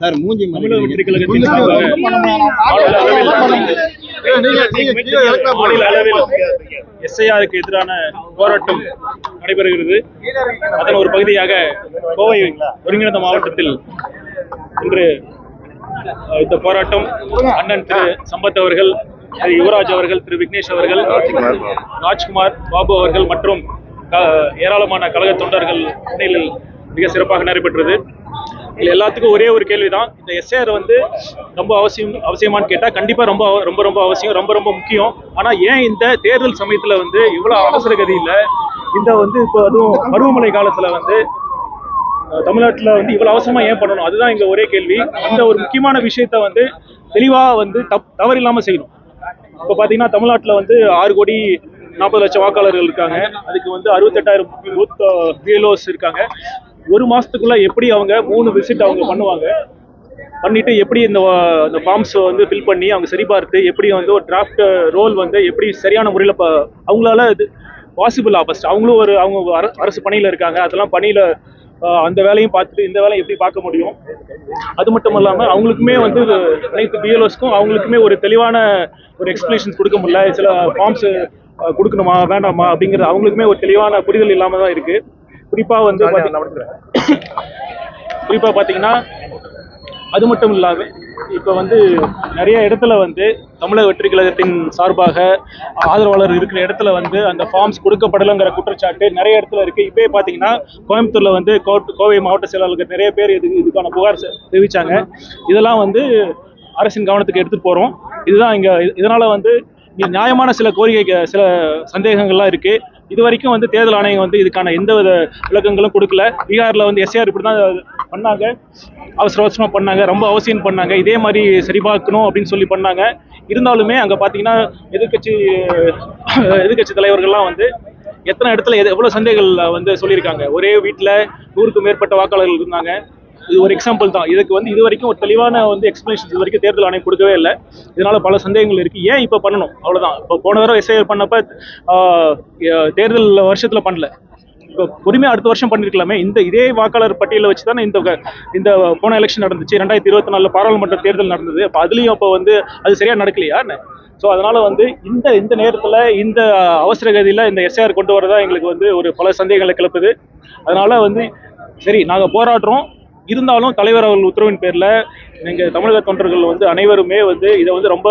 Sir மூஞ்சி வெற்றி கழகத்தின். மாநில அளவில் எஸ்ஐஆருக்கு எதிரான போராட்டம் நடைபெறுகிறது. அதன் ஒரு பகுதியாக கோவை ஒருங்கிணைந்த மாவட்டத்தில் இன்று இந்த போராட்டம் அண்ணன் திரு சம்பத் அவர்கள் திரு யுவராஜ் அவர்கள் திரு விக்னேஷ் அவர்கள் ராஜ்குமார் பாபு அவர்கள் மற்றும் ஏராளமான கழக தொண்டர்கள் முன்னிலையில் மிக சிறப்பாக நடைபெற்றது. இதுல எல்லாத்துக்கும் ஒரே ஒரு கேள்வி தான் இந்த எஸ்ஏஆர் வந்து ரொம்ப அவசியம் அவசியமான்னு கேட்டால் கண்டிப்பாக ரொம்ப அவ- ரொம்ப ரொம்ப அவசியம் ரொம்ப ரொம்ப முக்கியம். ஆனால் ஏன் இந்த தேர்தல் சமயத்தில் வந்து இவ்வளோ அவசர கதியில் இந்த வந்து இப்போ அதுவும் பருவமழை காலத்தில் வந்து தமிழ்நாட்டில் வந்து இவ்வளோ அவசரமாக ஏன் பண்ணணும்? அதுதான் இங்கே ஒரே கேள்வி. அந்த ஒரு முக்கியமான விஷயத்த வந்து தெளிவாக வந்து தப் தவறு இல்லாமல் செய்யணும். இப்போ பார்த்தீங்கன்னா தமிழ்நாட்டில் வந்து ஆறு கோடி நாற்பது லட்சம் வாக்காளர்கள் இருக்காங்க. அதுக்கு வந்து அறுபத்தெட்டாயிரம் பூத் பிஎல்ஓஸ் இருக்காங்க. ஒரு மாசத்துக்குள்ள எப்படி அவங்க மூணு விசிட் அவங்க பண்ணுவாங்க? பண்ணிட்டு எப்படி இந்த இந்த ஃபார்ம்ஸ் வந்து ஃபில் பண்ணி அவங்க சரிபார்த்து எப்படி வந்து ஒரு டிராஃப்ட் ரோல் வந்து எப்படி சரியான முறையில் அவங்களால இது பாசிபிளா ஆபஸ்ட் அவங்களும் ஒரு அவங்க அரசு பணியில் இருக்காங்க. அதெல்லாம் பணியில் அந்த வேலையும் பார்த்துட்டு இந்த வேலையும் எப்படி பார்க்க முடியும்? அது மட்டும் இல்லாமல் அவங்களுக்குமே வந்து அனைத்து பிஎல்ஓஸ்க்கும் அவங்களுக்குமே ஒரு தெளிவான ஒரு எக்ஸ்பிளேஷன்ஸ் கொடுக்க முடியல. சில ஃபார்ம்ஸ் கொடுக்கணுமா வேண்டாமா அப்படிங்கிறது அவங்களுக்குமே ஒரு தெளிவான புரிதல் இல்லாமல் தான் இருக்கு. குறிப்பாக வந்து பாத்தீங்கன்னா- குறிப்பாக பார்த்தீங்கன்னா அது மட்டும் இல்லாமல் இப்போ வந்து நிறைய இடத்துல வந்து தமிழக வெற்றி கழகத்தின் சார்பாக ஆதரவாளர் இருக்கிற இடத்துல வந்து அந்த ஃபார்ம்ஸ் கொடுக்கப்படலைங்கிற குற்றச்சாட்டு நிறைய இடத்துல இருக்கு. இப்பயே பார்த்தீங்கன்னா கோயம்புத்தூர்ல வந்து கோவை மாவட்ட செயலாளர்கள் நிறைய பேர் இது இதுக்கான புகார் தெரிவிச்சாங்க. இதெல்லாம் வந்து அரசின் கவனத்துக்கு எடுத்துட்டு போறோம். இதுதான் இங்க இது- இதனால வந்து நியாயமான சில கோரிக்கை சில சந்தேகங்கள்லாம் இருக்கு. இது வரைக்கும் வந்து தேர்தல் ஆணையம் வந்து இதுக்கான எந்த வித விளக்கங்களும் கொடுக்கல. பீகாரில் வந்து எஸ்ஆர் இப்படி தான் பண்ணாங்க. அவசர அவசரமாக பண்ணாங்க. ரொம்ப அவசியம் பண்ணாங்க. இதே மாதிரி சரிபார்க்கணும் அப்படின்னு சொல்லி பண்ணாங்க. இருந்தாலுமே அங்கே பார்த்தீங்கன்னா எதிர்க்கட்சி எதிர்க்கட்சி தலைவர்கள்லாம் வந்து எத்தனை இடத்துல எது- எவ்வளோ சந்தேகங்கள் வந்து சொல்லியிருக்காங்க. ஒரே வீட்டில் நூறுக்கும் மேற்பட்ட வாக்காளர்கள் இருந்தாங்க. இது ஒரு எக்ஸாம்பிள் தான். இதுக்கு வந்து இது வரைக்கும் ஒரு தெளிவான வந்து எக்ஸ்பிளேஷன் இது வரைக்கும் தேர்தல் ஆணையம் கொடுக்கவே இல்லை. இதனால பல சந்தேகங்கள் இருக்கு. ஏன் இப்போ பண்ணணும்? அவ்வளோதான் இப்போ போன தடவை எஸ்ஐஆர் பண்ணப்ப தேர்தல் வருஷத்தில் பண்ணல. இப்போ பொறுமையாக அடுத்த வருஷம் பண்ணியிருக்கலாமே இந்த இதே வாக்காளர் பட்டியலை வச்சு தானே இந்த இந்த போன எலெக்ஷன் நடந்துச்சு. ரெண்டாயிரத்தி இருபத்தி நாலில் பாராளுமன்ற தேர்தல் நடந்தது. அப்போ அதுலேயும் அப்போ வந்து அது சரியாக நடக்கலையா ஸோ அதனால் வந்து இந்த இந்த நேரத்தில் இந்த அவசர கதியில் இந்த எஸ்ஆர் கொண்டு வரதான் எங்களுக்கு வந்து ஒரு பல சந்தேகங்களை கிளப்புது. அதனால் வந்து சரி நாங்கள் போராடுறோம். இருந்தாலும் தலைவர் அவர்கள் உத்தரவின் பேரில் எங்கள் தமிழக தொண்டர்கள் வந்து அனைவருமே வந்து இதை வந்து ரொம்ப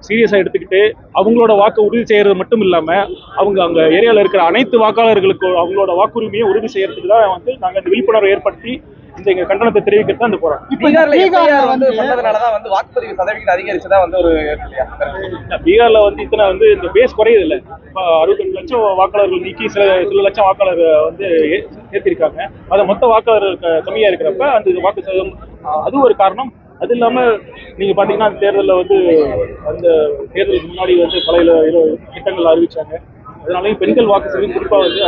சீரியஸாக எடுத்துக்கிட்டு அவங்களோட வாக்கு உறுதி செய்கிறது மட்டும் இல்லாமல் அவங்க அங்கே ஏரியாவில் இருக்கிற அனைத்து வாக்காளர்களுக்கு அவங்களோட வாக்குரிமையை உறுதி செய்கிறதுக்கு தான் வந்து நாங்கள் இந்த விழிப்புணர்வை ஏற்படுத்தி இந்த எங்க கண்டனத்தை தெரிவிக்கிறது தான் இந்த போராட்டம் பீகார்ல வந்து பண்ணதுனாலதான் வந்து வாக்குப்பதிவு சதவீதம் அதிகரிச்சதா வந்து ஒரு பீகார்ல வந்து இத்தனை வந்து இந்த பேஸ் குறையுது இல்ல அறுபத்தஞ்சு லட்சம் வாக்காளர்கள் நீக்கி சில சில லட்சம் வாக்காளர் வந்து ஏ- சேர்த்திருக்காங்க. அது மொத்த வாக்காளர் க- கம்மியா இருக்கிறப்ப அந்த வாக்கு சதவீதம் அது ஒரு காரணம். அது இல்லாம நீங்க பாத்தீங்கன்னா அந்த தேர்தல்ல வந்து அந்த தேர்தலுக்கு முன்னாடி வந்து பல இல- திட்டங்கள் அறிவிச்சாங்க. அதனாலயும் பெண்கள் வாக்கு சதவீதம் குறிப்பா வந்து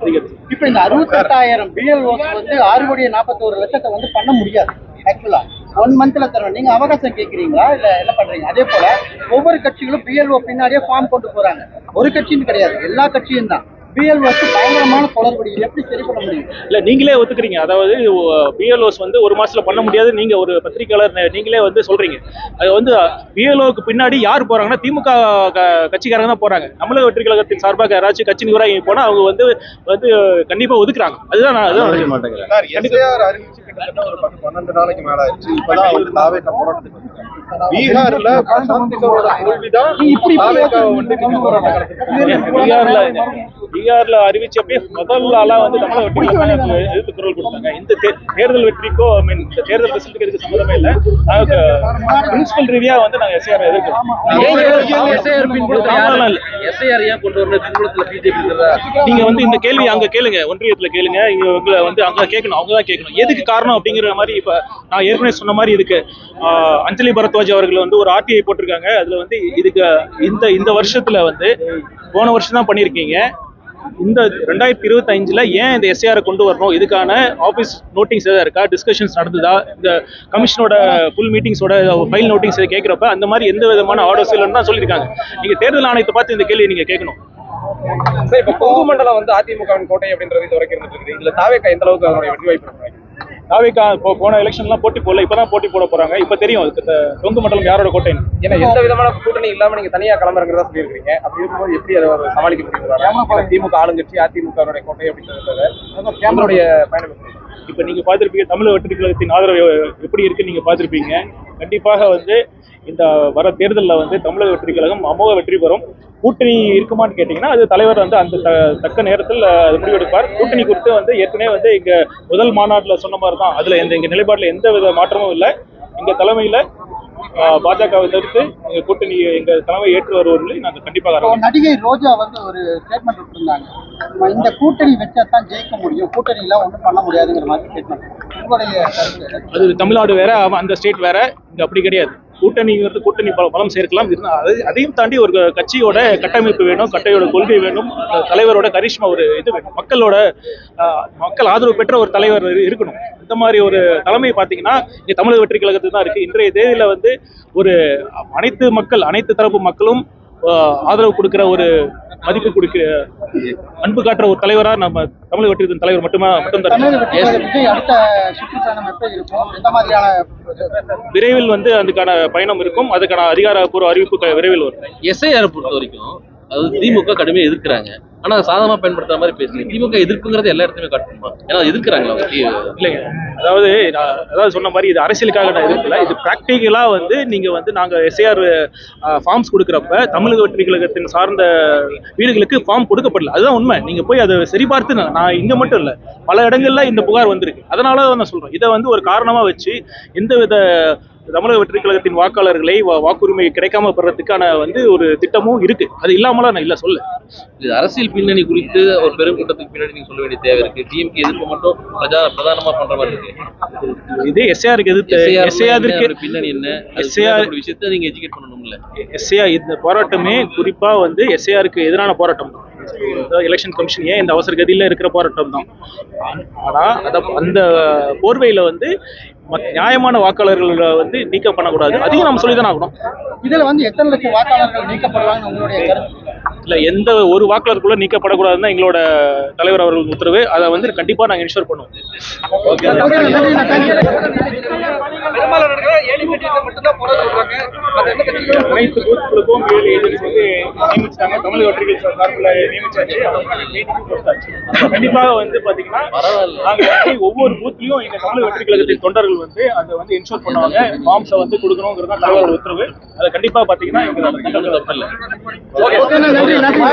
அதிகரிச்சு. இப்ப இந்த அறுபத்தெட்டாயிரம் பிஎல்ஓஸ் வந்து ஆறு கோடி நாற்பத்தோரு லட்சத்தை வந்து பண்ண முடியாது ஆக்சுவலா ஒன் மந்த்ல தரணும் நீங்க அவகாசம் கேக்குறீங்களா? இல்ல என்ன பண்றீங்க? அதே போல ஒவ்வொரு கட்சிகளும் பிஎல்ஓ பின்னாடியே ஃபார்ம் கொண்டு போறாங்க. ஒரு கட்சின்னு கிடையாது. எல்லா கட்சியும் தான். பிஎல்ஓஸ் பயங்கரமான குளறுபடி எப்படி சரி பண்ண முடியும்? இல்ல நீங்களே ஒத்துக்கிறீங்க. அதாவது பிஎல்ஓஸ் வந்து ஒரு மாசத்துல பண்ண முடியாது. நீங்க ஒரு பத்திரிகையாளர் நீங்களே வந்து சொல்றீங்க. அது வந்து பிஎல்ஓக்கு பின்னாடி யார் போறாங்கன்னா திமுக கட்சிக்காரங்க தான் போறாங்க. தமிழக வெற்றி கழகத்தின் சார்பாக யாராச்சும் கட்சி நிர்வாகி போனா அவங்க வந்து வந்து கண்டிப்பா ஒதுக்குறாங்க. அதுதான் நான் அதுதான் மாட்டேங்கிறேன். பன்னெண்டு நாளைக்கு மேல ஆயிடுச்சு. இப்பதான் வந்து தாவேக்கா போராட்டத்துக்கு. பீகார்ல. பீகார்ல பீகார்ல அறிவிச்சப்பே முதல் ஆளா வந்து தமிழக வெற்றி கழகம் எதிர்த்து குரல் கொடுத்தாங்க. இந்த தேர்தல் வெற்றிக்கோ ஐ மீன் இந்த தேர்தல் ரிசல்ட்டுக்கு எதுக்கு சம்மந்தமே இல்லை. நாங்க பிரின்சிபல் ரீதியா வந்து நாங்க எதிர்க்கிறோம் எஸ்ஐஆர் ஏன் கொண்டு வரணும் பின்புலத்துல பிஜேபி இருக்கிறதா? நீங்க வந்து இந்த கேள்வி அங்க கேளுங்க. ஒன்றியத்துல கேளுங்க. இங்க உங்களை வந்து அங்க கேட்கணும் அவங்க தான் கேட்கணும். எதுக்கு காரணம் அப்படிங்கிற மாதிரி இப்ப நான் ஏற்கனவே சொன்ன மாதிரி இதுக்கு ஆஹ், அஞ்சலி பரத்வாஜ் அவர்கள் வந்து ஒரு ஆர்டிஐ போட்டிருக்காங்க. அதுல வந்து இதுக்கு இந்த இந்த வருஷத்துல வந்து போன வருஷம் தான் பண்ணியிருக்கீங்க. இந்த ரெண்டாயிரத்தி இருபத்தி அஞ்சுல ஏன் இந்த எஸ்ஏஆர் கொண்டு வரணும்? இதுக்கான ஆபீஸ் நோட்டிங்ஸ் ஏதாவது இருக்கா? டிஸ்கஷன்ஸ் நடந்ததா? இந்த கமிஷனோட ஃபுல் மீட்டிங்ஸோட ஃபைல் நோட்டிங்ஸ் கேட்குறப்ப அந்த மாதிரி எந்த விதமான ஆர்டர்ஸ் இல்லைன்னு தான் சொல்லியிருக்காங்க. நீங்க தேர்தல் ஆணையத்தை பார்த்து இந்த கேள்வி நீங்க கேட்கணும். சார் இப்ப கொங்கு மண்டலம் வந்து அதிமுகவின் கோட்டை அப்படின்றது இது வரைக்கும் இருந்துட்டு இருக்குது இதுல தாவேக்கா எந்த அளவுக்கு அதனுடைய வெற்றி வாய்ப்பு தாவேக்கா இப்போ போன எலெக்ஷன்லாம் போட்டி போடல இப்பதான் போட்டி போட போறாங்க. இப்ப தெரியும் தொங்கு மண்டலம் யாரோட கோட்டைன்னு. ஏன்னா எந்த விதமான கூட்டணி இல்லாம நீங்க தனியா கிளம்புறதா சொல்லியிருக்கீங்க அப்படி இருக்கும்போது எப்படி அதை சமாளிக்க முடியும் திமுக ஆளுங்கட்சி அதிமுக வுடைய கோட்டை அப்படின்றத நம்மளுடைய பயணம்? இப்ப நீங்க பார்த்திருப்பீங்க தமிழக வெற்றி கழகத்தின் ஆதரவு எப்படி இருக்குன்னு நீங்க பார்த்திருப்பீங்க. கண்டிப்பாக வந்து இந்த வர தேர்தலில் வந்து தமிழக வெற்றி கழகம் அமோக வெற்றி பெறும். கூட்டணி இருக்குமான்னு கேட்டிங்கன்னா அது தலைவர் வந்து அந்த தக்க நேரத்தில் அது முடிவெடுப்பார். கூட்டணி குறித்து வந்து ஏற்கனவே வந்து இங்க முதல் மாநாட்டில் சொன்ன மாதிரி தான். அதுல எந்த எங்க நிலைப்பாட்டில் எந்த வித மாற்றமும் இல்லை. எங்க தலைமையில பாஜகவை தவிர்த்து எங்க கூட்டணி எங்க தலைமை ஏற்று வருவதில் நாங்கள் கண்டிப்பாக. நடிகை ரோஜா வந்து ஒரு ஸ்டேட்மெண்ட் விட்டுருந்தாங்க இந்த கூட்டணி வச்சா தான் ஜெயிக்க முடியும். கூட்டணிலாம் ஒன்றும் பண்ண முடியாதுங்கிற மாதிரி ஸ்டேட்மெண்ட்? அது தமிழ்நாடு வேற அந்த ஸ்டேட் வேற. இங்க அப்படி கிடையாது. கூட்டணிங்கிறது கூட்டணி பல- பலம் சேர்க்கலாம். இருந்தா அது அதையும் தாண்டி ஒரு கட்சியோட கட்டமைப்பு வேணும் கட்டையோட கொள்கை வேணும் தலைவரோட கரிஷ்மா ஒரு இது வேணும். மக்களோட மக்கள் ஆதரவு பெற்ற ஒரு தலைவர் இரு- இருக்கணும். இந்த மாதிரி ஒரு தலைமை பார்த்தீங்கன்னா இங்க தமிழக வெற்றி கழகத்துக்கு தான் இருக்கு. இன்றைய தேதியில வந்து ஒரு அனைத்து மக்கள் அனைத்து தரப்பு மக்களும் ஆதரவு கொடுக்கிற ஒரு மதிப்பு கொடுக்கிற அன்பு காட்டுற ஒரு தலைவரா நம்ம தமிழக வெற்றி தலைவர் மட்டுமா மட்டும் தமிழக தான் வெற்றி கழகம் விஜய் அடுத்த சுற்றுப்பயணம் எப்படி இருக்கும்? எந்த மாதிரியான விரைவில் வந்து அதுக்கான பயணம் இருக்கும். அதுக்கான அதிகாரப்பூர்வ அறிவிப்பு விரைவில் வரும். எஸ்ஐஆர் பொறுத்த வரைக்கும் அதாவது திமுக கடுமையாக எதிர்க்கிறாங்க. ஆனா சாதமாக சாதகமா பயன்படுத்துற மாதிரி பேசுறீங்க. திமுக எதிர்ப்புங்கிறது எல்லா இடத்துலயுமே காட்டணுமா ஏன்னா எதிர்க்கிறாங்களா இல்லைங்க. அதாவது நான் அதாவது சொன்ன மாதிரி இது அரசியலுக்காக நான் எதிர்க்கல. இது ப்ராக்டிக்கலா வந்து நீங்க வந்து நாங்க எஸ்ஐஆர் ஃபார்ம்ஸ் கொடுக்குறப்ப தமிழக வெற்றி கழகத்தின் சார்ந்த வீடுகளுக்கு ஃபார்ம் கொடுக்கப்படல. அதுதான் உண்மை. நீங்க போய் அதை சரிபார்த்து நான் நான் இங்க மட்டும் இல்ல. பல இடங்கள்ல இந்த புகார் வந்திருக்கு. அதனால தான் நான் சொல்றேன். இதை வந்து ஒரு காரணமா வச்சு எந்த வித தமிழக வெற்றி கழகத்தின் வாக்காளர்களை வாக்குரிமை கிடைக்காம பெறதுக்கான வந்து ஒரு திட்டமும் இருக்கு. அது இல்லாமலாம் நான் இல்ல சொல்ல இது அரசியல் பின்னணி குறித்து ஒரு பெரும் கூட்டத்துக்கு பின்னாடி நீங்க சொல்ல வேண்டிய தேவை இருக்கு. டிஎம்கே எதிர்ப்பு மட்டும் பிரஜா பிரதானமா பண்ற மாதிரி இருக்கு. இது எஸ்ஐஆருக்கு எதிர்த்து ஒரு பின்னணி என்ன? ஒரு விஷயத்தை நீங்க எஜுகேட் பண்ணணும்ல. எஸ்ஏஆர் இந்த போராட்டமே குறிப்பா வந்து எஸ்ஏஆருக்கு எதிரான போராட்டம். தான் எலெக்ஷன் கமிஷன் ஏன் இந்த அவசர கதியில இருக்கிற போராட்டம் தான் ஆனா அத அந்த போர்வையில வந்து நியாயமான வாக்காளர்களை வந்து நீக்கம் பண்ணக்கூடாது. அதையும் நம்ம சொல்லி ஆகணும் இதுல வந்து எத்தனை லட்சம் வாக்காளர்கள் நீக்கப்படுவாங்கன்னு உங்களுடைய இல்ல எந்த ஒரு வாக்காளருக்குள்ள நீக்கப்படக்கூடாதுன்னு எங்களோட தலைவர் அவர்கள் உத்தரவு. அதை வந்து கண்டிப்பா நாங்க இன்ஷூர் பண்ணுவோம். அனைத்து பூத்துகளுக்கும் ஏழு ஏஜென்சி வந்து நியமிச்சாங்க. தமிழக வெற்றிகள் சார்பில் நியமிச்சாச்சு. கண்டிப்பாக வந்து பாத்தீங்கன்னா நாங்க வந்து ஒவ்வொரு பூத்லயும் எங்க தமிழக வெற்றி கழகத்தின் தொண்டர்கள் வந்து அதை வந்து இன்ஷூர் பண்ணுவாங்க. ஃபார்ம்ஸை வந்து கொடுக்கணுங்கிறது தான் தலைவர் உத்தரவு. அதை கண்டிப்பா பாத்தீங்கன்னா எங்க தப்பு nothing.